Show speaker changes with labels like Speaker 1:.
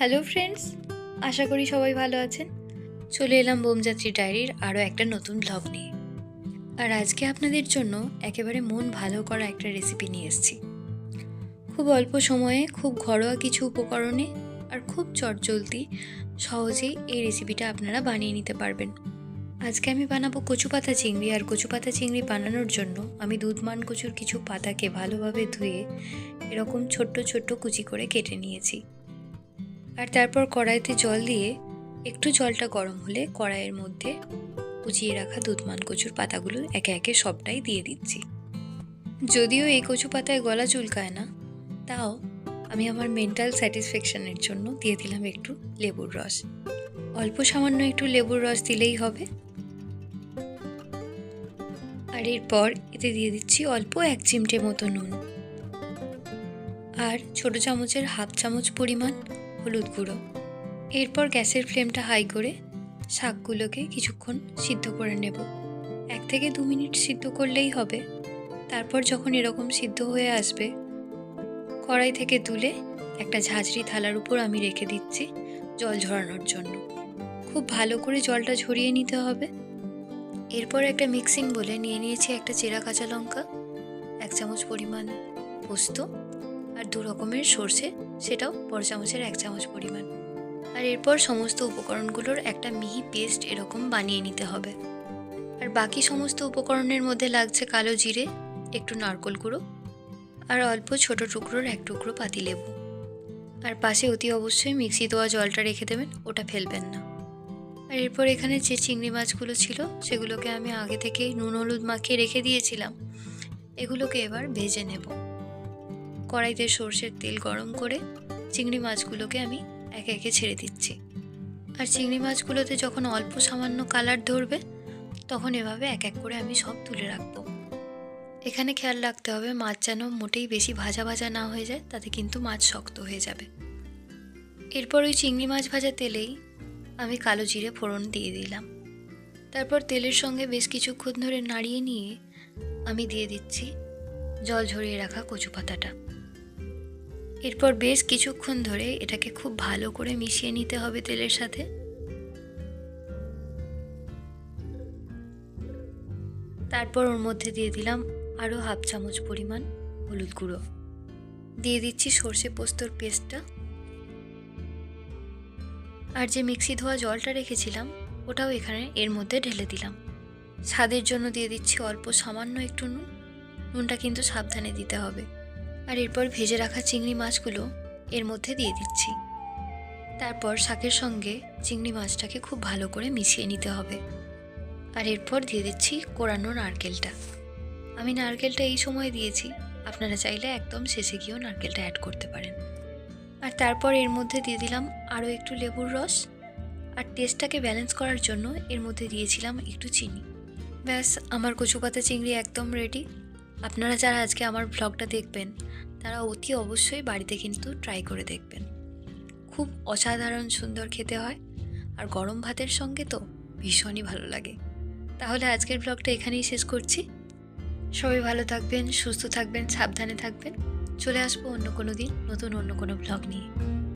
Speaker 1: Hello friends, আশা করি সবাই ভালো আছেন। চলে এলাম বোমযাত্রী ডায়েরির আরও একটা নতুন ব্লগ নিয়ে। আর আজকে আপনাদের জন্য একেবারে মন ভালো করা একটা রেসিপি নিয়ে এসেছি। খুব অল্প সময়ে, খুব ঘরোয়া কিছু উপকরণে আর খুব চটজলদি সহজেই এই রেসিপিটা আপনারা বানিয়ে নিতে পারবেন। আজকে আমি বানাবো কচু পাতা চিংড়ি। আর কচু পাতা চিংড়ি বানানোর জন্য আমি দুধমান কচুর কিছু পাতাকে ভালোভাবে ধুয়ে এরকম ছোট্ট ছোট্ট কুচি করে কেটে নিয়েছি। আর তারপর কড়াইতে জল দিয়ে একটু জলটা গরম হলে কড়াইয়ের মধ্যে কুচিয়ে রাখা দুধমান কচুর পাতাগুলো একে একে সবটাই দিয়ে দিচ্ছি। যদিও এই কচু পাতায় গলা চুলকায় না, তাও আমি আমার মেন্টাল স্যাটিসফ্যাকশনের জন্য দিয়ে দিলাম একটু লেবুর রস। অল্প সামান্য একটু লেবুর রস দিলেই হবে। আর এরপর এতে দিয়ে দিচ্ছি অল্প এক চিমটে মতো নুন। আর ছোট চামচের হাফ চামচ পরিমাণ হলুদ গুঁড়ো। এরপর গ্যাসের ফ্লেমটা হাই করে শাকগুলোকে কিছুক্ষণ সিদ্ধ করে নেব। এক থেকে দু মিনিট সিদ্ধ করলেই হবে। তারপর যখন এরকম সিদ্ধ হয়ে আসবে, কড়াই থেকে তুলে একটা ঝাঁঝরি থালার উপর আমি রেখে দিচ্ছি জল ঝরানোর জন্য। খুব ভালো করে জলটা ঝরিয়ে নিতে হবে। এরপর একটা মিক্সিং বলে নিয়ে নিয়েছি একটা চেরা কাঁচা লঙ্কা, এক চামচ পরিমাণ পোস্ত আর দু রকমের সর্ষে, সেটাও বড় চামচের এক চামচ পরিমাণ। আর এরপর সমস্ত উপকরণগুলোর একটা মিহি পেস্ট এরকম বানিয়ে নিতে হবে। আর বাকি সমস্ত উপকরণের মধ্যে লাগছে কালো জিরে, একটু নারকোল গুঁড়ো আর অল্প ছোট টুকরোর এক টুকরো পাতি পাতিলেবু আর পাশে অতি অবশ্যই মিক্সি দেওয়া জলটা রেখে দেবেন, ওটা ফেলবেন না। আর এরপর এখানে যে চিংড়ি মাছগুলো ছিল, সেগুলোকে আমি আগে থেকেই নুন হলুদ মাখিয়ে রেখে দিয়েছিলাম। এগুলোকে এবার ভেজে নেব। কড়াইতে সর্ষের তেল গরম করে চিংড়ি মাছগুলোকে আমি একে একে ছেড়ে দিচ্ছি। আর চিংড়ি মাছগুলোতে যখন অল্প সামান্য কালার ধরবে, তখন এভাবে এক এক করে আমি সব তুলে রাখব। এখানে খেয়াল রাখতে হবে, মাছ যেন মোটেই বেশি ভাজা ভাজা না হয়ে যায়, তাতে কিন্তু মাছ শক্ত হয়ে যাবে। এরপর ওই চিংড়ি মাছ ভাজা তেলেই আমি কালো জিরে ফোড়ন দিয়ে দিলাম। তারপর তেলের সঙ্গে বেশ কিছুক্ষণ ধরে নাড়িয়ে নিয়ে আমি দিয়ে দিচ্ছি জল ঝরিয়ে রাখা কচু পাতাটা এরপর বেশ কিছুক্ষণ ধরে এটাকে খুব ভালো করে মিশিয়ে নিতে হবে তেলের সাথে। তারপর ওর মধ্যে দিয়ে দিলাম আরও হাফ চামচ পরিমাণ হলুদ গুঁড়ো। দিয়ে দিচ্ছি সর্ষে পোস্তর পেস্টটা। আর যে মিক্সি ধোয়া জলটা রেখেছিলাম, ওটাও এখানে এর মধ্যে ঢেলে দিলাম। স্বাদের জন্য দিয়ে দিচ্ছি অল্প সামান্য একটু নুন। নুনটা কিন্তু সাবধানে দিতে হবে। আর এরপর ভেজে রাখা চিংড়ি মাছগুলো এর মধ্যে দিয়ে দিচ্ছি। তারপর শাকের সঙ্গে চিংড়ি মাছটাকে খুব ভালো করে মিশিয়ে নিতে হবে। আর এরপর দিয়ে দিচ্ছি কোরানো নারকেলটা। আমি নারকেলটা এই সময় দিয়েছি, আপনারা চাইলে একদম শেষে গিয়েও নারকেলটা অ্যাড করতে পারেন। আর তারপর এর মধ্যে দিয়ে দিলাম আরও একটু লেবুর রস। আর টেস্টটাকে ব্যালেন্স করার জন্য এর মধ্যে দিয়েছিলাম একটু চিনি। ব্যাস, আমার কচু পাতা চিংড়ি একদম রেডি আপনারা যারা আজকে আমার ব্লগটা দেখবেন, তারা অতি অবশ্যই বাড়িতে কিন্তু ট্রাই করে দেখবেন। খুব অসাধারণ সুন্দর খেতে হয়, আর গরম ভাতের সঙ্গে তো ভীষণই ভালো লাগে। তাহলে আজকের ব্লগটা এখানেই শেষ করছি। সবাই ভালো থাকবেন, সুস্থ থাকবেন, সাবধানে থাকবেন। চলে আসব অন্য কোনো দিন, নতুন অন্য কোনো ব্লগ নিয়ে।